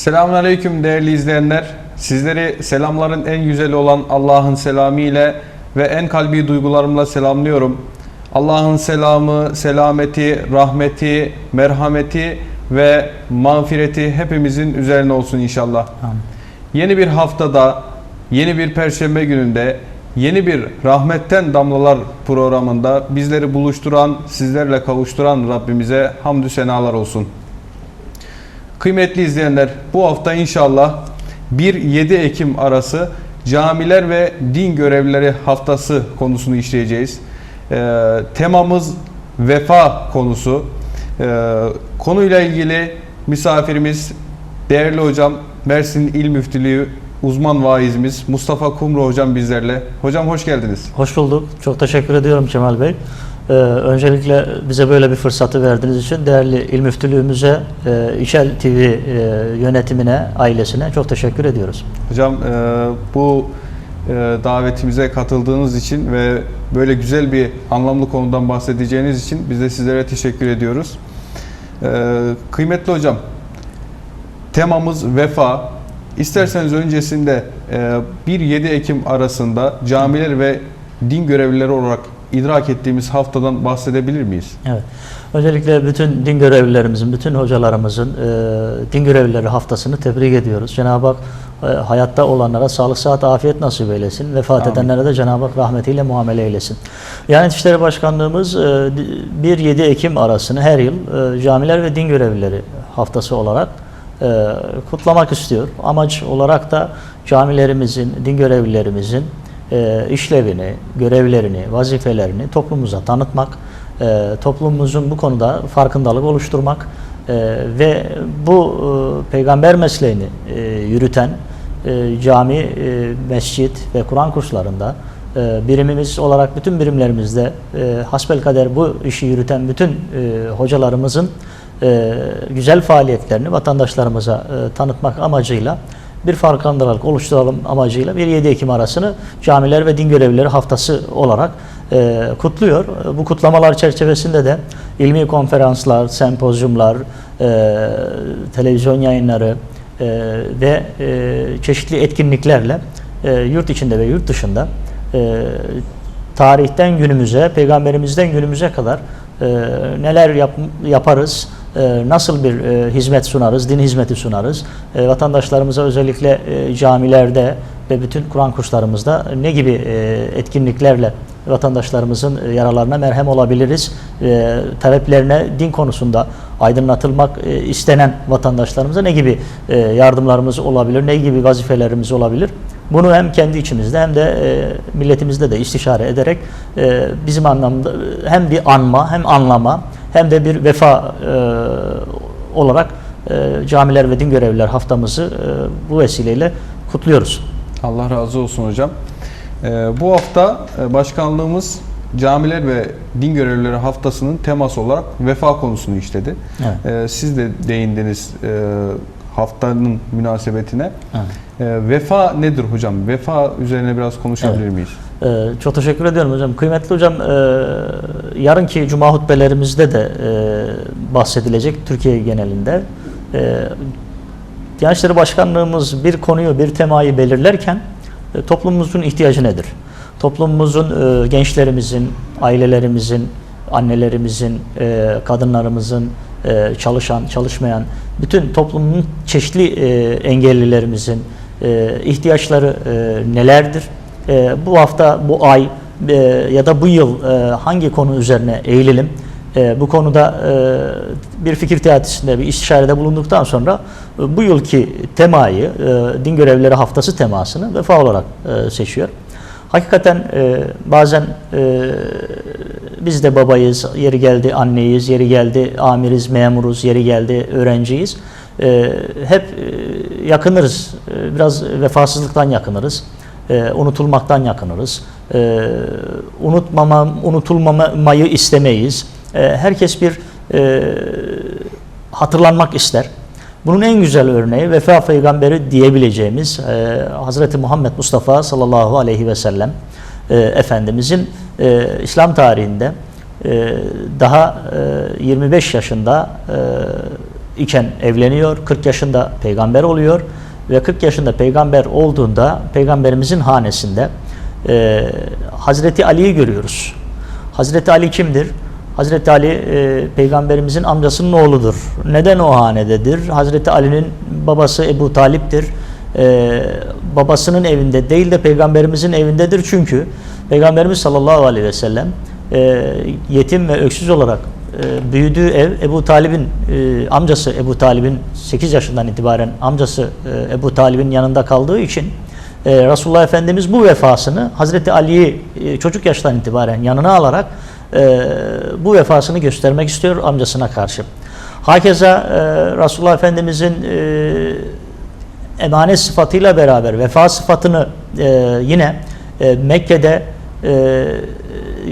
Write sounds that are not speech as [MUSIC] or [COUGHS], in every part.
Selamünaleyküm değerli izleyenler. Sizleri selamların en güzeli olan Allah'ın selamı ile ve en kalbi duygularımla selamlıyorum. Allah'ın selamı, selameti, rahmeti, merhameti ve mağfireti hepimizin üzerine olsun inşallah. Amin. Yeni bir haftada, yeni bir perşembe gününde, yeni bir Rahmetten Damlalar programında bizleri buluşturan, sizlerle kavuşturan Rabbimize hamdü senalar olsun. Kıymetli izleyenler, bu hafta inşallah 1-7 Ekim arası camiler ve din görevlileri haftası konusunu işleyeceğiz. Ee, temamız vefa konusu. Ee, konuyla ilgili misafirimiz değerli hocam Mersin İl Müftülüğü uzman vaizimiz Mustafa Kumru hocam bizlerle. Hocam hoş geldiniz. Hoş bulduk. Çok teşekkür ediyorum Cemal Bey. Ee, öncelikle bize böyle bir fırsatı verdiğiniz için değerli il müftülüğümüze, e, İşel TV e, yönetimine, ailesine çok teşekkür ediyoruz. Hocam e, bu e, davetimize katıldığınız için ve böyle güzel bir anlamlı konudan bahsedeceğiniz için biz de sizlere teşekkür ediyoruz. E, kıymetli hocam, temamız vefa. İsterseniz öncesinde e, 1-7 Ekim arasında camiler ve din görevlileri olarak idrak ettiğimiz haftadan bahsedebilir miyiz? Evet. Öncelikle bütün din görevlilerimizin, bütün hocalarımızın e, din görevlileri haftasını tebrik ediyoruz. Cenab-ı Hak e, hayatta olanlara sağlık, sıhhat, afiyet nasip eylesin. Vefat Amin. edenlere de Cenab-ı Hak rahmetiyle muamele eylesin. Diyanet İşleri Başkanlığımız e, 1-7 Ekim arasını her yıl e, camiler ve din görevlileri haftası olarak e, kutlamak istiyor. Amaç olarak da camilerimizin, din görevlilerimizin e, işlevini, görevlerini, vazifelerini toplumumuza tanıtmak, e, toplumumuzun bu konuda farkındalık oluşturmak e, ve bu e, peygamber mesleğini e, yürüten e, cami, e, mescit ve Kur'an kurslarında e, birimimiz olarak bütün birimlerimizde e, hasbelkader bu işi yürüten bütün e, hocalarımızın e, güzel faaliyetlerini vatandaşlarımıza e, tanıtmak amacıyla bir farkındalık oluşturalım amacıyla 1-7 Ekim arasını camiler ve din görevlileri haftası olarak e, kutluyor. E, Bu kutlamalar çerçevesinde de ilmi konferanslar, sempozyumlar, e, televizyon yayınları e, ve e, çeşitli etkinliklerle e, yurt içinde ve yurt dışında e, tarihten günümüze, peygamberimizden günümüze kadar e, neler yap, yaparız, nasıl bir e, hizmet sunarız, din hizmeti sunarız, e, vatandaşlarımıza özellikle e, camilerde ve bütün Kur'an kurslarımızda ne gibi e, etkinliklerle vatandaşlarımızın yaralarına merhem olabiliriz, taleplerine din konusunda aydınlatılmak istenen vatandaşlarımıza ne gibi yardımlarımız olabilir, ne gibi vazifelerimiz olabilir? Bunu hem kendi içimizde hem de milletimizde de istişare ederek bizim anlamda hem bir anma hem anlama hem de bir vefa e, olarak e, camiler ve din görevliler haftamızı e, bu vesileyle kutluyoruz. Allah razı olsun hocam. Ee, bu hafta e, başkanlığımız camiler ve din görevlileri haftasının teması olarak vefa konusunu işledi. Evet. Ee, siz de değindiniz e, haftanın münasebetine. Evet. Ee, vefa nedir hocam? Vefa üzerine biraz konuşabilir miyiz? Ee, çok teşekkür ediyorum hocam. Kıymetli hocam, e, yarınki cuma hutbelerimizde de e, bahsedilecek Türkiye genelinde. E, Diyanet Başkanlığımız bir konuyu, bir temayı belirlerken e, toplumumuzun ihtiyacı nedir? Toplumumuzun, e, gençlerimizin, ailelerimizin, annelerimizin, e, kadınlarımızın, e, çalışan, çalışmayan, bütün toplumun çeşitli e, engellilerimizin e, ihtiyaçları e, nelerdir? E, bu hafta, bu ay e, ya da bu yıl e, hangi konu üzerine eğilelim? E, bu konuda e, bir fikir teatisinde bir istişarede bulunduktan sonra e, bu yılki temayı, e, din görevlileri haftası temasını vefa olarak e, seçiyor. Hakikaten e, bazen e, biz de babayız, yeri geldi anneyiz, yeri geldi amiriz, memuruz, yeri geldi öğrenciyiz. E, hep e, yakınırız, e, biraz vefasızlıktan yakınırız, e, unutulmaktan yakınırız. E, unutmama, unutulmamayı istemeyiz. E, herkes bir e, hatırlanmak ister. Bunun en güzel örneği vefa peygamberi diyebileceğimiz e, Hazreti Muhammed Mustafa sallallahu aleyhi ve sellem e, Efendimizin e, İslam tarihinde e, daha e, 25 yaşında e, iken evleniyor. 40 yaşında peygamber oluyor ve 40 yaşında peygamber olduğunda peygamberimizin hanesinde e, Hazreti Ali'yi görüyoruz. Hazreti Ali kimdir? Hazreti Ali e, peygamberimizin amcasının oğludur. Neden o hanededir? Hazreti Ali'nin babası Ebu Talip'tir. E, babasının evinde değil de peygamberimizin evindedir çünkü peygamberimiz sallallahu aleyhi ve sellem e, yetim ve öksüz olarak e, büyüdüğü ev Ebu Talib'in e, amcası Ebu Talib'in 8 yaşından itibaren amcası e, Ebu Talib'in yanında kaldığı için e, Resulullah Efendimiz bu vefasını Hazreti Ali'yi e, çocuk yaştan itibaren yanına alarak e, bu vefasını göstermek istiyor amcasına karşı. Hakeza e, Resulullah Efendimizin e, emanet sıfatıyla beraber vefa sıfatını e, yine e, Mekke'de e,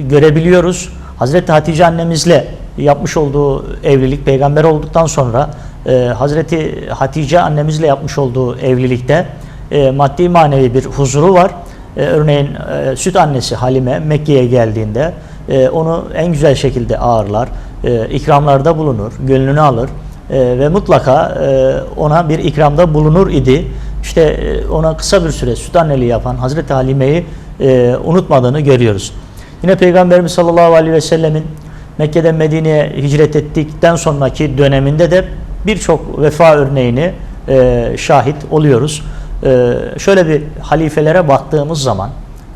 görebiliyoruz. Hazreti Hatice annemizle yapmış olduğu evlilik peygamber olduktan sonra e, Hazreti Hatice annemizle yapmış olduğu evlilikte e, maddi manevi bir huzuru var. E, örneğin e, süt annesi Halime Mekke'ye geldiğinde e, onu en güzel şekilde ağırlar, e, ikramlarda bulunur, gönlünü alır e, ve mutlaka e, ona bir ikramda bulunur idi. İşte e, ona kısa bir süre süt anneliği yapan Hazreti Halime'yi e, unutmadığını görüyoruz. Yine Peygamberimiz sallallahu aleyhi ve sellemin Mekke'den Medine'ye hicret ettikten sonraki döneminde de birçok vefa örneğini e, şahit oluyoruz. E, şöyle bir halifelere baktığımız zaman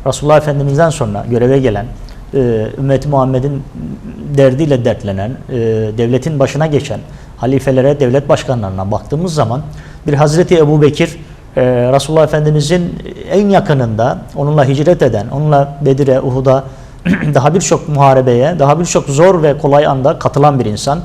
Resulullah Efendimiz'den sonra göreve gelen e, ümmeti Muhammed'in derdiyle dertlenen, e, devletin başına geçen halifelere, devlet başkanlarına baktığımız zaman bir Hazreti Ebu Bekir e, Resulullah Efendimiz'in en yakınında onunla hicret eden, onunla Bedir'e, Uhud'a [CLEARS THROAT] daha birçok muharebeye, daha birçok zor ve kolay anda katılan bir insan.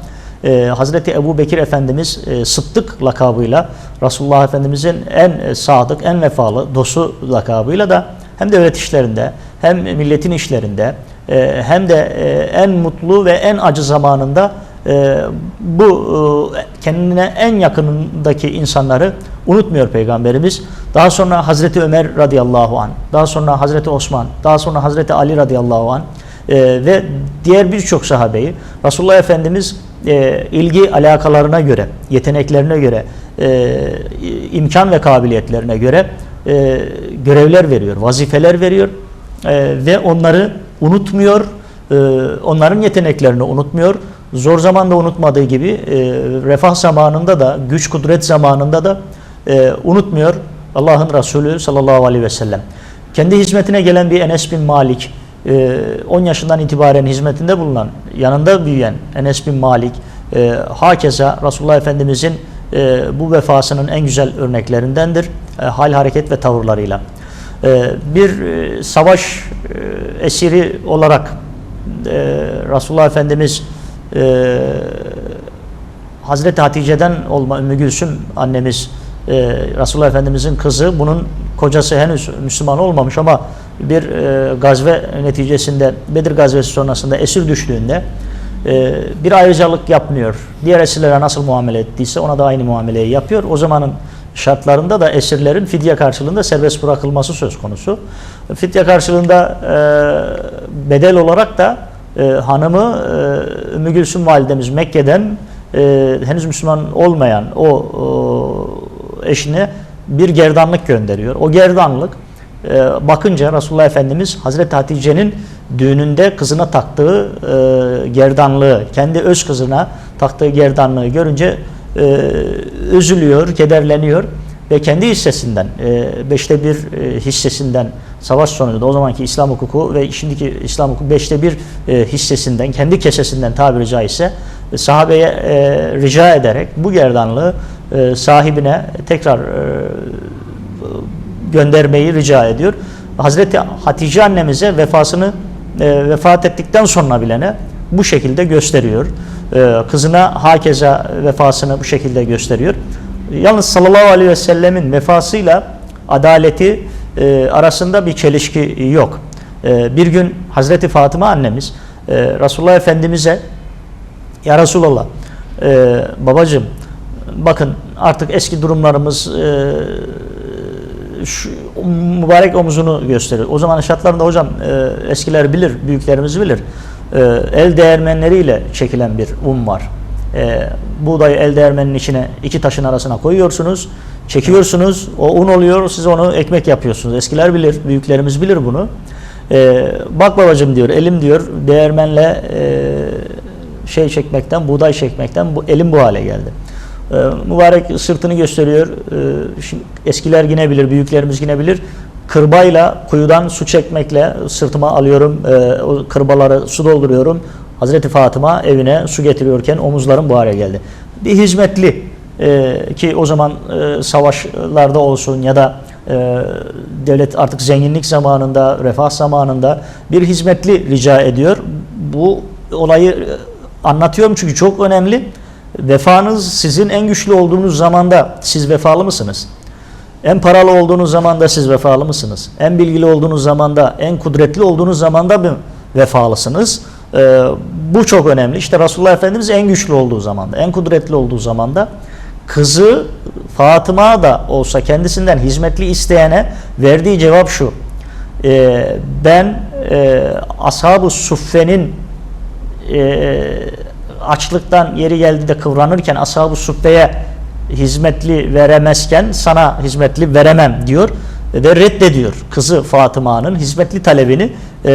Ee, Hazreti Ebu Bekir Efendimiz e, Sıddık lakabıyla Resulullah Efendimizin en e, sadık, en vefalı dostu lakabıyla da hem devlet işlerinde hem milletin işlerinde e, hem de e, en mutlu ve en acı zamanında e, bu e, kendine en yakınındaki insanları unutmuyor Peygamberimiz. Daha sonra Hazreti Ömer radıyallahu an, daha sonra Hazreti Osman, daha sonra Hazreti Ali radıyallahu an e, ve diğer birçok sahabeyi Resulullah Efendimiz e, ilgi alakalarına göre, yeteneklerine göre, imkan ve kabiliyetlerine göre görevler veriyor, vazifeler veriyor ve onları unutmuyor, onların yeteneklerini unutmuyor. Zor zamanda unutmadığı gibi e, refah zamanında da, güç kudret zamanında da e, unutmuyor Allah'ın Resulü sallallahu aleyhi ve sellem. Kendi hizmetine gelen bir Enes bin Malik, e, 10 yaşından itibaren hizmetinde bulunan, yanında büyüyen Enes bin Malik, e, hakeza Resulullah Efendimizin e, bu vefasının en güzel örneklerindendir. E, hal, hareket ve tavırlarıyla. E, bir savaş esiri olarak e, Resulullah Efendimiz e, Hazreti Hatice'den olma Ümmü Gülsüm annemiz e, Resulullah Efendimizin kızı bunun kocası henüz Müslüman olmamış ama bir e, gazve neticesinde Bedir gazvesi sonrasında esir düştüğünde e, bir ayrıcalık yapmıyor. Diğer esirlere nasıl muamele ettiyse ona da aynı muameleyi yapıyor. O zamanın şartlarında da esirlerin fidye karşılığında serbest bırakılması söz konusu. Fidye karşılığında e, bedel olarak da e, hanımı e, Ümmü validemiz Mekke'den e, henüz Müslüman olmayan o, o eşine bir gerdanlık gönderiyor. O gerdanlık e, bakınca Resulullah Efendimiz Hazreti Hatice'nin düğününde kızına taktığı e, gerdanlığı, kendi öz kızına taktığı gerdanlığı görünce e, üzülüyor, kederleniyor ve kendi hissesinden, e, beşte bir e, hissesinden savaş sonunda o zamanki İslam hukuku ve şimdiki İslam hukuku beşte bir e, hissesinden, kendi kesesinden tabiri caizse e, sahabeye e, rica ederek bu gerdanlığı e, sahibine tekrar e, göndermeyi rica ediyor. Hazreti Hatice annemize vefasını e, vefat ettikten sonra bilene bu şekilde gösteriyor. E, kızına hakeza vefasını bu şekilde gösteriyor. Yalnız sallallahu aleyhi ve sellemin vefasıyla adaleti e, arasında bir çelişki yok. E, bir gün Hazreti Fatıma annemiz e, Resulullah Efendimiz'e ya Resulallah e, babacığım bakın artık eski durumlarımız e, şu mübarek omuzunu gösterir. O zaman şartlarında hocam e, eskiler bilir, büyüklerimiz bilir. E, el değirmenleriyle çekilen bir un var. E, buğdayı el değirmeninin içine iki taşın arasına koyuyorsunuz. Çekiyorsunuz. O un oluyor. Siz onu ekmek yapıyorsunuz. Eskiler bilir. Büyüklerimiz bilir bunu. E, bak babacım diyor. Elim diyor değirmenle e, şey çekmekten, buğday çekmekten bu elim bu hale geldi. Ee, mübarek sırtını gösteriyor. Ee, şimdi eskiler yine bilir, büyüklerimiz yine bilir. Kırbayla kuyudan su çekmekle sırtıma alıyorum. Ee, o kırbaları su dolduruyorum. Hazreti Fatıma evine su getiriyorken omuzlarım bu hale geldi. Bir hizmetli e, ki o zaman e, savaşlarda olsun ya da e, devlet artık zenginlik zamanında, refah zamanında bir hizmetli rica ediyor. Bu olayı e, anlatıyorum çünkü çok önemli. Vefanız sizin en güçlü olduğunuz zamanda siz vefalı mısınız? En paralı olduğunuz zamanda siz vefalı mısınız? En bilgili olduğunuz zamanda, en kudretli olduğunuz zamanda mı vefalısınız? Ee, bu çok önemli. İşte Resulullah Efendimiz en güçlü olduğu zamanda, en kudretli olduğu zamanda kızı Fatıma da olsa kendisinden hizmetli isteyene verdiği cevap şu. Ee, ben e, ashab-ı suffenin e, açlıktan yeri geldi de kıvranırken ashab-ı suffeye hizmetli veremezken sana hizmetli veremem diyor ve reddediyor kızı Fatıma'nın hizmetli talebini e,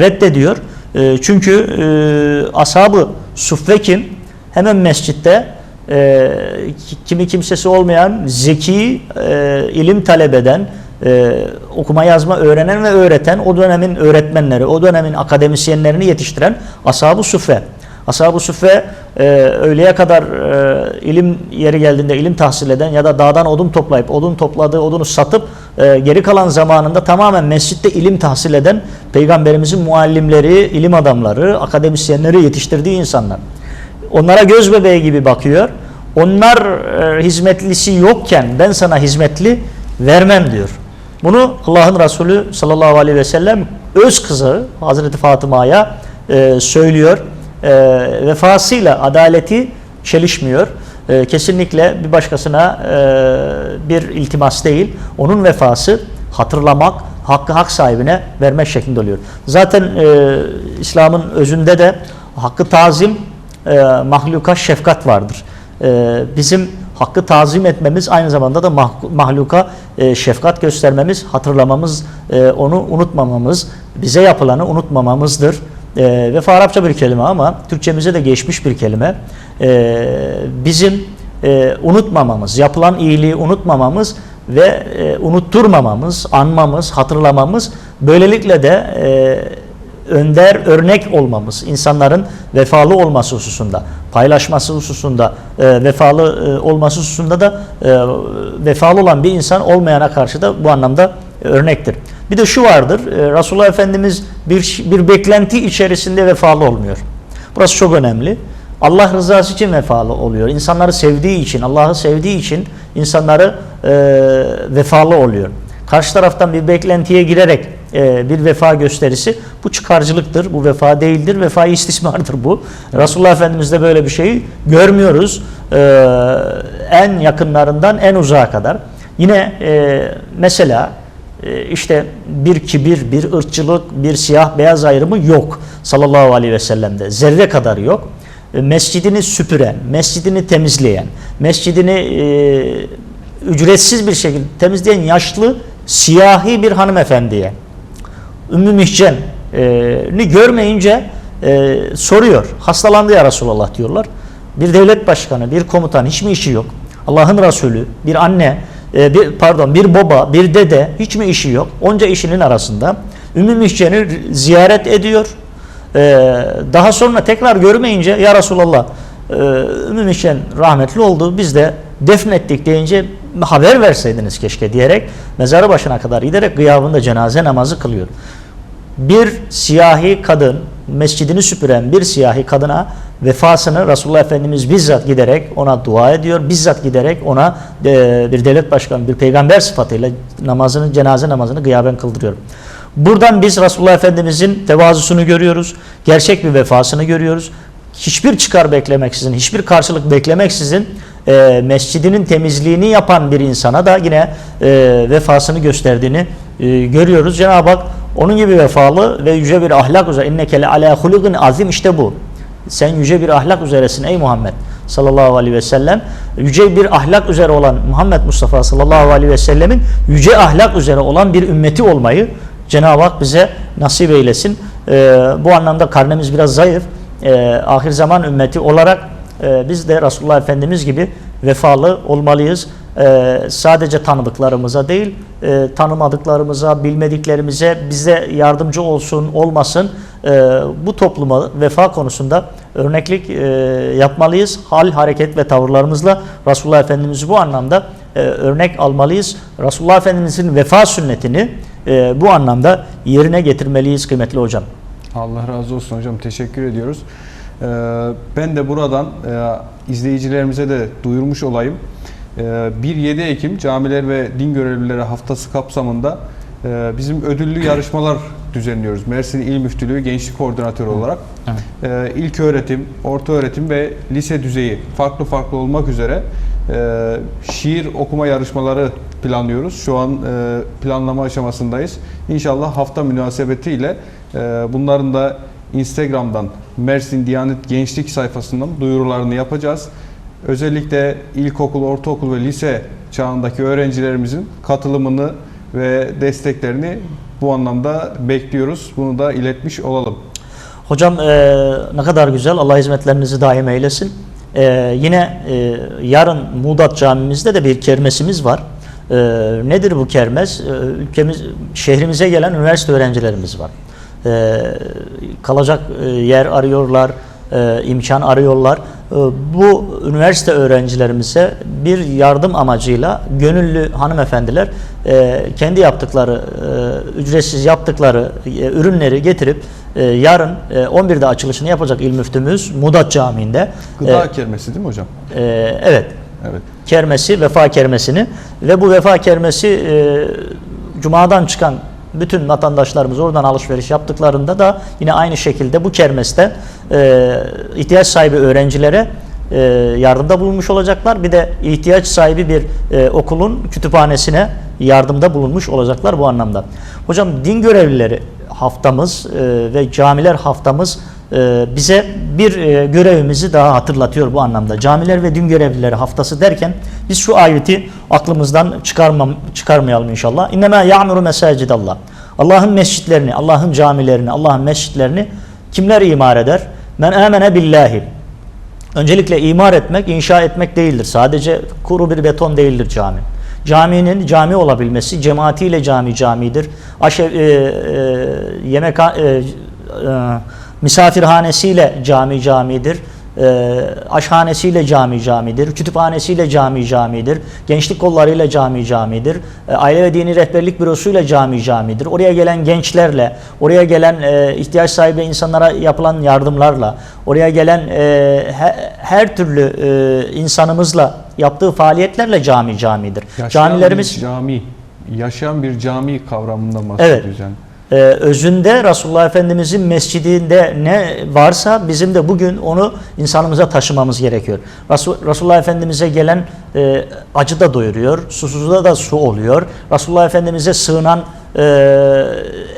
reddediyor. E, çünkü e, ashab-ı suffe? Hemen mescitte e, kimi kimsesi olmayan zeki e, ilim talep eden e, okuma yazma öğrenen ve öğreten o dönemin öğretmenleri, o dönemin akademisyenlerini yetiştiren ashab-ı suffe. Ashab-ı Suffe e, öğleye kadar e, ilim yeri geldiğinde ilim tahsil eden ya da dağdan odun toplayıp odun topladığı odunu satıp e, geri kalan zamanında tamamen mescitte ilim tahsil eden peygamberimizin muallimleri, ilim adamları, akademisyenleri yetiştirdiği insanlar. Onlara göz bebeği gibi bakıyor. Onlar e, hizmetlisi yokken ben sana hizmetli vermem diyor. Bunu Allah'ın Resulü sallallahu aleyhi ve sellem öz kızı Hazreti Fatıma'ya e, söylüyor e, vefasıyla adaleti çelişmiyor. E, kesinlikle bir başkasına e, bir iltimas değil. Onun vefası hatırlamak, hakkı hak sahibine vermek şeklinde oluyor. Zaten e, İslam'ın özünde de hakkı tazim, e, mahluka şefkat vardır. E, bizim hakkı tazim etmemiz aynı zamanda da mah- mahluka e, şefkat göstermemiz, hatırlamamız, e, onu unutmamamız, bize yapılanı unutmamamızdır. E, vefa Arapça bir kelime ama Türkçemize de geçmiş bir kelime. E, bizim e, unutmamamız, yapılan iyiliği unutmamamız ve e, unutturmamamız, anmamız, hatırlamamız böylelikle de e, önder örnek olmamız, insanların vefalı olması hususunda, paylaşması hususunda, e, vefalı e, olması hususunda da e, vefalı olan bir insan olmayana karşı da bu anlamda örnektir. Bir de şu vardır, e, Resulullah Efendimiz bir, bir beklenti içerisinde vefalı olmuyor. Burası çok önemli. Allah rızası için vefalı oluyor. İnsanları sevdiği için, Allah'ı sevdiği için insanları e, vefalı oluyor. Karşı taraftan bir beklentiye girerek e, bir vefa gösterisi bu çıkarcılıktır, bu vefa değildir, vefa istismardır bu. Resulullah Efendimiz'de böyle bir şeyi görmüyoruz. E, en yakınlarından en uzağa kadar. Yine e, mesela işte bir kibir, bir ırkçılık, bir siyah beyaz ayrımı yok sallallahu aleyhi ve sellem'de. Zerre kadar yok. E, Mescidini süpüren, mescidini temizleyen, mescidini e, ücretsiz bir şekilde temizleyen yaşlı siyahi bir hanımefendiye Ümmü Mihcen'i görmeyince e, soruyor. Hastalandı ya Resulallah diyorlar. Bir devlet başkanı, bir komutan hiç mi işi yok? Allah'ın Resulü, bir anne, e, bir pardon bir baba, bir dede hiç mi işi yok? Onca işinin arasında Ümmü Mihcen'i ziyaret ediyor. E, daha sonra tekrar görmeyince ya Resulallah e, Ümmü Mihcen rahmetli oldu. Biz de defnettik deyince haber verseydiniz keşke diyerek mezarı başına kadar giderek gıyabında cenaze namazı kılıyor. Bir siyahi kadın mescidini süpüren bir siyahi kadına vefasını Resulullah Efendimiz bizzat giderek ona dua ediyor. Bizzat giderek ona e, bir devlet başkanı, bir peygamber sıfatıyla namazını, cenaze namazını gıyaben kıldırıyor. Buradan biz Resulullah Efendimizin tevazusunu görüyoruz. Gerçek bir vefasını görüyoruz. Hiçbir çıkar beklemeksizin, hiçbir karşılık beklemeksizin e, mescidinin temizliğini yapan bir insana da yine e, vefasını gösterdiğini e, görüyoruz. Cenab-ı Hak onun gibi vefalı ve yüce bir ahlak üzere inneke le ala hulugun azim işte bu. Sen yüce bir ahlak üzeresin ey Muhammed sallallahu aleyhi ve sellem yüce bir ahlak üzere olan Muhammed Mustafa sallallahu aleyhi ve sellemin yüce ahlak üzere olan bir ümmeti olmayı Cenab-ı Hak bize nasip eylesin. Ee, bu anlamda karnemiz biraz zayıf. Ee, ahir zaman ümmeti olarak e, biz de Resulullah Efendimiz gibi vefalı olmalıyız. Ee, sadece tanıdıklarımıza değil, e, tanımadıklarımıza, bilmediklerimize bize yardımcı olsun, olmasın. e, bu topluma vefa konusunda örneklik e, yapmalıyız. Hal, hareket ve tavırlarımızla Resulullah Efendimiz'i bu anlamda e, örnek almalıyız. Resulullah Efendimiz'in vefa sünnetini e, bu anlamda yerine getirmeliyiz kıymetli hocam. Allah razı olsun hocam. Teşekkür ediyoruz. Ee, ben de buradan e, izleyicilerimize de duyurmuş olayım. Ee, 1-7 Ekim Camiler ve Din Görevlileri Haftası kapsamında e, bizim ödüllü [COUGHS] yarışmalar düzenliyoruz. Mersin İl Müftülüğü Gençlik Koordinatörü olarak. Ee, ilk öğretim, orta öğretim ve lise düzeyi farklı farklı olmak üzere e, şiir okuma yarışmaları planlıyoruz. Şu an e, planlama aşamasındayız. İnşallah hafta münasebetiyle bunların da Instagram'dan Mersin Diyanet Gençlik sayfasından duyurularını yapacağız. Özellikle ilkokul, ortaokul ve lise çağındaki öğrencilerimizin katılımını ve desteklerini bu anlamda bekliyoruz. Bunu da iletmiş olalım. Hocam e, ne kadar güzel. Allah hizmetlerinizi daim eylesin. E, yine e, yarın Muğdat Camimizde de bir kermesimiz var. E, nedir bu kermes? E, ülkemiz, şehrimize gelen üniversite öğrencilerimiz var. E, kalacak e, yer arıyorlar, e, imkan arıyorlar. E, bu üniversite öğrencilerimize bir yardım amacıyla gönüllü hanımefendiler e, kendi yaptıkları, e, ücretsiz yaptıkları e, ürünleri getirip yarın e, 11'de açılışını yapacak İl Müftümüz Mudat Camii'nde. Gıda kermesi değil mi hocam? evet, Evet. kermesi, vefa kermesini ve bu vefa kermesi Cuma'dan çıkan bütün vatandaşlarımız oradan alışveriş yaptıklarında da yine aynı şekilde bu kermeste e, ihtiyaç sahibi öğrencilere e, yardımda bulunmuş olacaklar. Bir de ihtiyaç sahibi bir e, okulun kütüphanesine yardımda bulunmuş olacaklar bu anlamda. Hocam din görevlileri haftamız e, ve camiler haftamız bize bir e, görevimizi daha hatırlatıyor bu anlamda. Camiler ve din görevlileri haftası derken biz şu ayeti aklımızdan çıkarmam, çıkarmayalım inşallah. İnnemâ ya'muru mesacidallah. Allah'ın mescitlerini, Allah'ın camilerini, Allah'ın mescitlerini kimler imar eder? Men amene billahi. Öncelikle imar etmek, inşa etmek değildir. Sadece kuru bir beton değildir cami. Caminin cami olabilmesi, cemaatiyle cami camidir. Aşev, e, e, yemek e, e, misafirhanesiyle cami camidir. E, aşhanesiyle cami camidir. Kütüphanesiyle cami camidir. Gençlik kollarıyla cami camidir. E, aile ve dini rehberlik bürosuyla cami camidir. Oraya gelen gençlerle, oraya gelen e, ihtiyaç sahibi insanlara yapılan yardımlarla, oraya gelen e, he- her türlü e, insanımızla yaptığı faaliyetlerle cami camidir. Yaşayan Camilerimiz cami, yaşayan bir cami kavramından bahsediyoruz yani. Ee, özünde Resulullah Efendimizin mescidinde ne varsa bizim de bugün onu insanımıza taşımamız gerekiyor. Resul, Resulullah Efendimiz'e gelen e, acı da doyuruyor, susuzda da su oluyor. Resulullah Efendimiz'e sığınan e,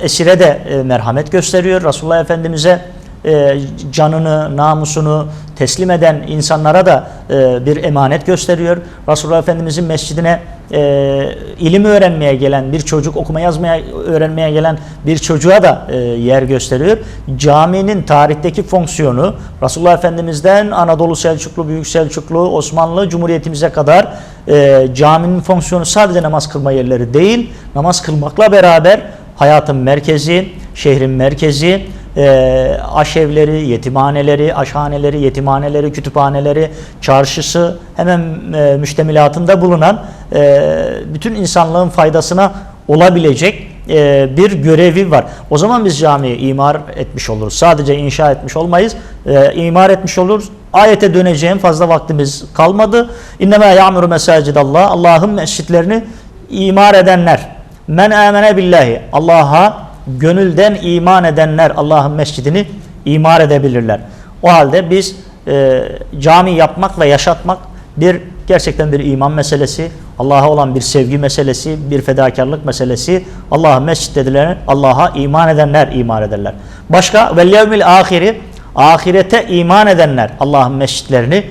esire de e, merhamet gösteriyor. Resulullah Efendimiz'e e, canını, namusunu teslim eden insanlara da e, bir emanet gösteriyor. Resulullah Efendimizin mescidine e, ilim öğrenmeye gelen bir çocuk, okuma yazmaya öğrenmeye gelen bir çocuğa da e, yer gösteriyor. Caminin tarihteki fonksiyonu Resulullah Efendimiz'den Anadolu Selçuklu, Büyük Selçuklu, Osmanlı Cumhuriyetimize kadar e, caminin fonksiyonu sadece namaz kılma yerleri değil, namaz kılmakla beraber hayatın merkezi, şehrin merkezi, e, aşevleri, yetimhaneleri, aşhaneleri, yetimhaneleri, kütüphaneleri, çarşısı hemen e, müştemilatında bulunan e, bütün insanlığın faydasına olabilecek e, bir görevi var. O zaman biz camiyi imar etmiş oluruz. Sadece inşa etmiş olmayız. E, imar etmiş oluruz. Ayete döneceğim fazla vaktimiz kalmadı. İnnemâ ya'muru mesacidallah. Allah'ın mescitlerini imar edenler. Men amene billahi. Allah'a gönülden iman edenler Allah'ın mescidini imar edebilirler. O halde biz e, cami yapmak ve yaşatmak bir gerçekten bir iman meselesi, Allah'a olan bir sevgi meselesi, bir fedakarlık meselesi. Allah'ın mescitleri Allah'a iman edenler iman ederler. Başka vel yevmil ahiri ahirete iman edenler Allah'ın mescitlerini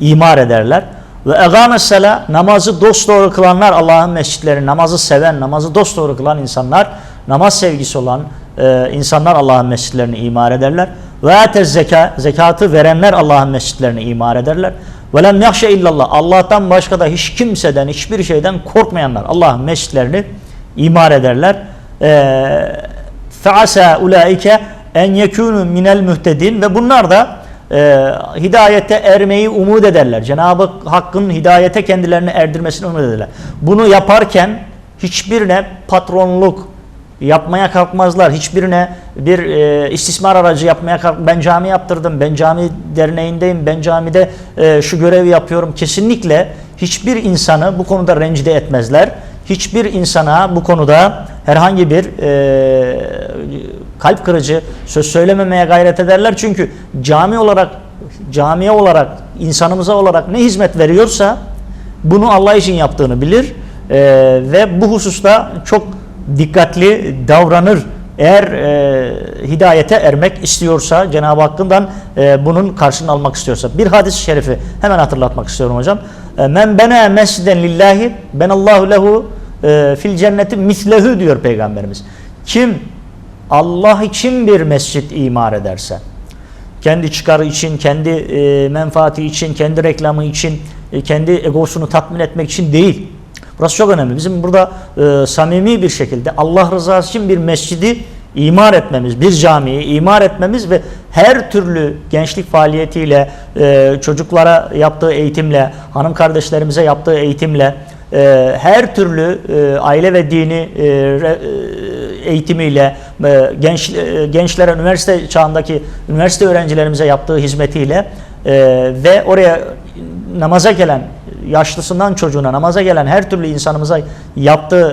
imar ederler. Ve egamesela namazı dosdoğru kılanlar Allah'ın mescitleri, namazı seven, namazı dosdoğru kılan insanlar, namaz sevgisi olan e, insanlar Allah'ın mescitlerini imar ederler. Ve atez zeka, zekatı verenler Allah'ın mescitlerini imar ederler. Ve lem yahşe illallah. Allah'tan başka da hiç kimseden, hiçbir şeyden korkmayanlar Allah'ın mescitlerini imar ederler. Eee feasa ulaike en yekunu minel mühtedin ve bunlar da e, hidayete ermeyi umut ederler. Cenab-ı Hakk'ın hidayete kendilerini erdirmesini umut ederler. Bunu yaparken hiçbirine patronluk yapmaya kalkmazlar. Hiçbirine bir e, istismar aracı yapmaya kalk. Ben cami yaptırdım, ben cami derneğindeyim, ben camide e, şu görevi yapıyorum. Kesinlikle hiçbir insanı bu konuda rencide etmezler. Hiçbir insana bu konuda herhangi bir e, kalp kırıcı söz söylememeye gayret ederler. Çünkü cami olarak, camiye olarak, insanımıza olarak ne hizmet veriyorsa bunu Allah için yaptığını bilir E, ve bu hususta çok dikkatli davranır. Eğer e, hidayete ermek istiyorsa, Cenab-ı Hakk'ından e, bunun karşılığını almak istiyorsa. Bir hadis-i şerifi hemen hatırlatmak istiyorum hocam. E, Men bene mesciden lillahi benallahu lehu e, fil cenneti mislehu diyor Peygamberimiz. Kim Allah için bir mescit imar ederse, kendi çıkarı için, kendi e, menfaati için, kendi reklamı için, e, kendi egosunu tatmin etmek için değil. Burası çok önemli. Bizim burada e, samimi bir şekilde Allah rızası için bir mescidi imar etmemiz, bir camiyi imar etmemiz ve her türlü gençlik faaliyetiyle, e, çocuklara yaptığı eğitimle, hanım kardeşlerimize yaptığı eğitimle, e, her türlü e, aile ve dini e, re, e, eğitimiyle, e, genç e, gençlere üniversite çağındaki üniversite öğrencilerimize yaptığı hizmetiyle e, ve oraya namaza gelen yaşlısından çocuğuna namaza gelen her türlü insanımıza yaptığı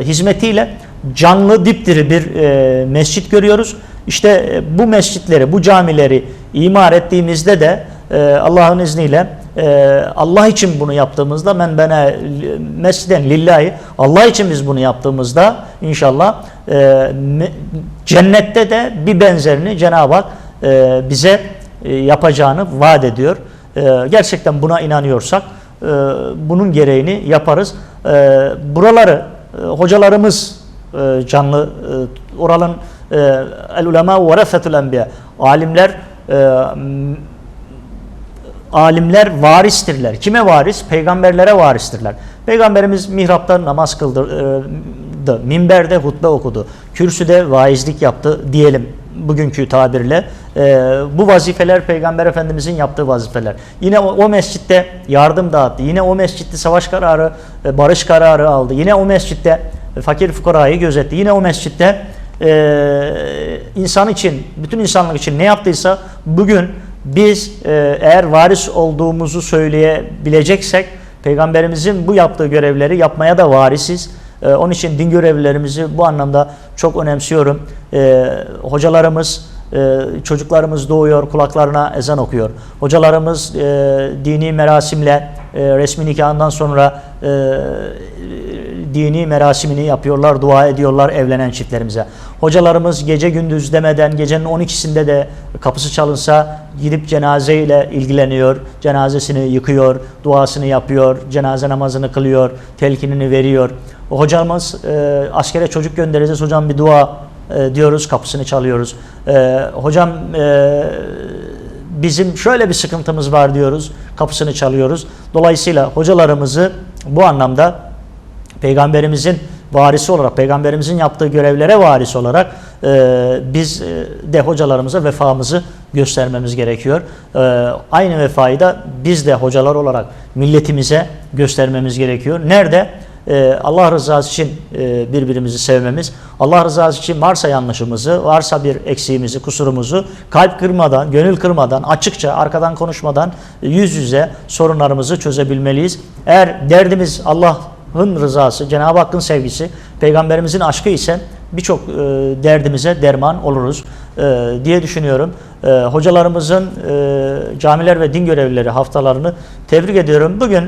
e, hizmetiyle canlı dipdiri bir e, mescit görüyoruz. İşte e, bu mescitleri, bu camileri imar ettiğimizde de e, Allah'ın izniyle e, Allah için bunu yaptığımızda men bene mesciden lillahi Allah için biz bunu yaptığımızda inşallah e, cennette de bir benzerini Cenab-ı Hak e, bize e, yapacağını vaat ediyor. E, gerçekten buna inanıyorsak e, bunun gereğini yaparız. E, buraları e, hocalarımız e, canlı oralın el ulema ve refetul enbiya alimler alimler varistirler. Kime varis? Peygamberlere varistirler. Peygamberimiz mihrapta namaz kıldı, minberde hutbe okudu, kürsüde vaizlik yaptı diyelim bugünkü tabirle. E, bu vazifeler Peygamber Efendimizin yaptığı vazifeler. Yine o, o mescitte yardım dağıttı. Yine o mescitte savaş kararı, e, barış kararı aldı. Yine o mescitte fakir fukarayı gözetti. Yine o mescitte e, insan için, bütün insanlık için ne yaptıysa bugün biz e, eğer varis olduğumuzu söyleyebileceksek Peygamberimizin bu yaptığı görevleri yapmaya da varisiz. E, onun için din görevlilerimizi bu anlamda çok önemsiyorum. E, hocalarımız, e, çocuklarımız doğuyor, kulaklarına ezan okuyor. Hocalarımız e, dini merasimle e, resmi nikahından sonra dini merasimini yapıyorlar, dua ediyorlar evlenen çiftlerimize. Hocalarımız gece gündüz demeden gecenin 12'sinde de kapısı çalınsa gidip cenazeyle ilgileniyor, cenazesini yıkıyor, duasını yapıyor, cenaze namazını kılıyor, telkinini veriyor. Hocamız e, askere çocuk göndereceğiz hocam bir dua e, diyoruz, kapısını çalıyoruz. E, hocam e, bizim şöyle bir sıkıntımız var diyoruz, kapısını çalıyoruz. Dolayısıyla hocalarımızı bu anlamda Peygamberimizin varisi olarak, Peygamberimizin yaptığı görevlere varis olarak e, biz e, de hocalarımıza vefamızı göstermemiz gerekiyor. E, aynı vefayı da biz de hocalar olarak milletimize göstermemiz gerekiyor. Nerede? E, Allah rızası için e, birbirimizi sevmemiz, Allah rızası için varsa yanlışımızı, varsa bir eksiğimizi, kusurumuzu kalp kırmadan, gönül kırmadan, açıkça arkadan konuşmadan yüz yüze sorunlarımızı çözebilmeliyiz. Eğer derdimiz Allah Allah'ın rızası, Cenab-ı Hakk'ın sevgisi, Peygamberimizin aşkı ise birçok e, derdimize derman oluruz e, diye düşünüyorum. Hocalarımızın camiler ve din görevlileri haftalarını tebrik ediyorum. Bugün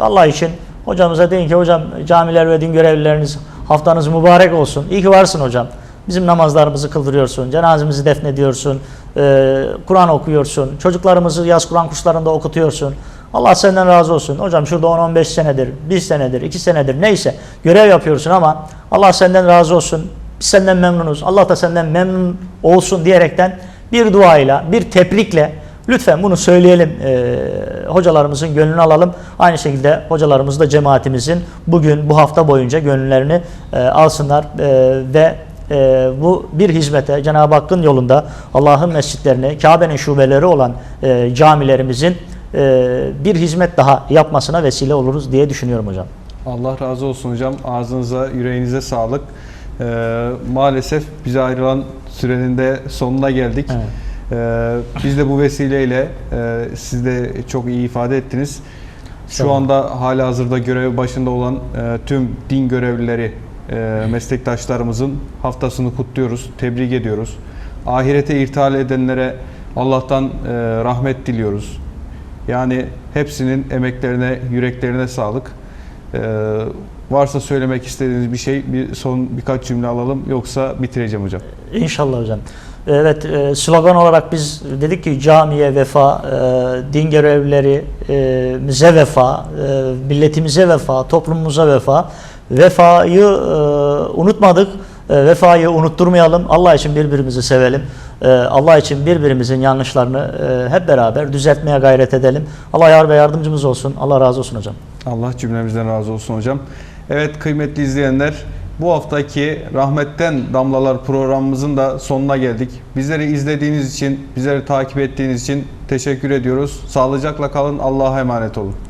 Allah için hocamıza deyin ki hocam camiler ve din görevlileriniz haftanız mübarek olsun. İyi ki varsın hocam. bizim namazlarımızı kıldırıyorsun, cenazemizi defnediyorsun, e, Kur'an okuyorsun, çocuklarımızı yaz Kur'an kurslarında okutuyorsun. Allah senden razı olsun. Hocam şurada 10-15 senedir, 1 senedir, 2 senedir neyse görev yapıyorsun ama Allah senden razı olsun. Biz senden memnunuz. Allah da senden memnun olsun diyerekten bir duayla, bir tebrikle lütfen bunu söyleyelim. e, hocalarımızın gönlünü alalım. Aynı şekilde hocalarımız da cemaatimizin bugün bu hafta boyunca gönüllerini e, alsınlar e, ve e, bu bir hizmete Cenab-ı Hakk'ın yolunda Allah'ın mescitlerini, Kabe'nin şubeleri olan e, camilerimizin e, bir hizmet daha yapmasına vesile oluruz diye düşünüyorum hocam. Allah razı olsun hocam. Ağzınıza, yüreğinize sağlık. Ee, maalesef bize ayrılan sürenin de sonuna geldik. Evet. Ee, biz de bu vesileyle e, siz de çok iyi ifade ettiniz. Şu anda hala hazırda görev başında olan e, tüm din görevlileri, e, meslektaşlarımızın haftasını kutluyoruz, tebrik ediyoruz. Ahirete irtihal edenlere Allah'tan e, rahmet diliyoruz. Yani hepsinin emeklerine, yüreklerine sağlık. Ee, varsa söylemek istediğiniz bir şey, bir son birkaç cümle alalım yoksa bitireceğim hocam. İnşallah hocam. Evet e, slogan olarak biz dedik ki camiye vefa, e, din görevlilerimize vefa, e, milletimize vefa, toplumumuza vefa. Vefayı e, unutmadık. E, vefayı unutturmayalım. Allah için birbirimizi sevelim. E, Allah için birbirimizin yanlışlarını e, hep beraber düzeltmeye gayret edelim. Allah yar ve yardımcımız olsun. Allah razı olsun hocam. Allah cümlemizden razı olsun hocam. Evet kıymetli izleyenler bu haftaki Rahmetten Damlalar programımızın da sonuna geldik. Bizleri izlediğiniz için, bizleri takip ettiğiniz için teşekkür ediyoruz. Sağlıcakla kalın. Allah'a emanet olun.